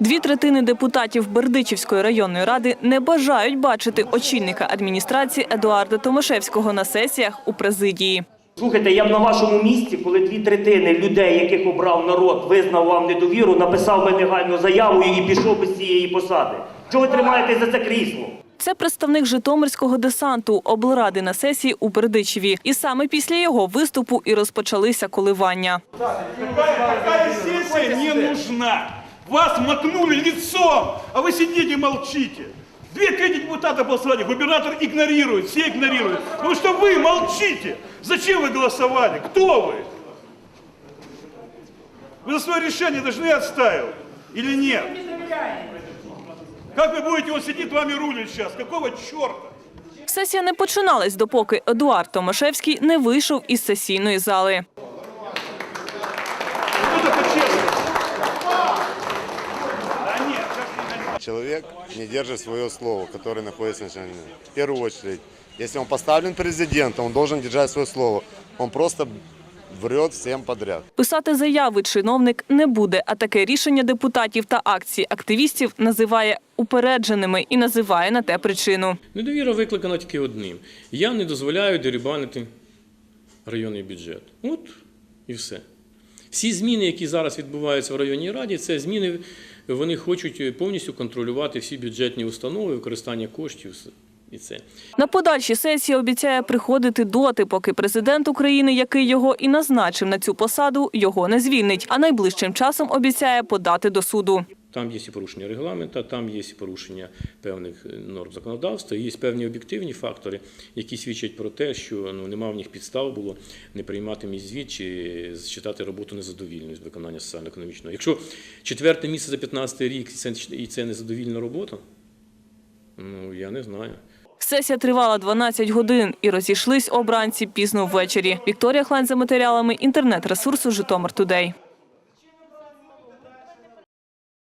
Дві третини депутатів Бердичівської районної ради не бажають бачити очільника адміністрації Едуарда Томашевського на сесіях у президії. Слухайте, я б на вашому місці, коли дві третини людей, яких обрав народ, визнав вам недовіру, написав би негайну заяву і пішов би з цієї посади. Чого ви тримаєтесь за це крісло? Це представник Житомирського десанту облради на сесії у Бердичеві. І саме після його виступу і розпочалися коливання. Какая сессия не нужна? Вас макнули лицом, а вы сидите и молчите. Две трети депутата голосовали, губернатор игнорирует, все игнорируют. Потому что вы молчите. Зачем вы голосовали? Кто вы? Вы за свое решение должны отстаивать или нет? Как вы будете, он сидит, вами рулит сейчас. Какого черта? Сесія не починалась, допоки Едуард Томашевський не вийшов із сесійної зали. Человек не держит свое слово, которое находится на начальном. В первую очередь, если он поставлен президентом, он должен держать свое слово. Он просто врет всем подряд. Писати заяви чиновник не буде, а таке рішення депутатів та акції активістів називає упередженими і називає на те причину. Недовіра викликана тільки одним. Я не дозволяю дерибанити районний бюджет. От і все. Всі зміни, які зараз відбуваються в районній раді, це зміни, вони хочуть повністю контролювати всі бюджетні установи, використання коштів і це. На подальші сесії обіцяє приходити доти, поки президент України, який його і назначив на цю посаду, його не звільнить. А найближчим часом обіцяє подати до суду. Там є і порушення регламенту, там є і порушення певних е, норм законодавства, є певні об'єктивні фактори, які свідчать про те, що ну нема в них підстав було не приймати мій звіт чи зчитати роботу незадовільною з виконання соціально-економічного. Якщо четверте місце за 15 рік і це незадовільна робота, ну я не знаю. Сесія тривала 12 годин і розійшлись обранці пізно ввечері. Вікторія Хлань за матеріалами інтернет-ресурсу Житомир Тудей.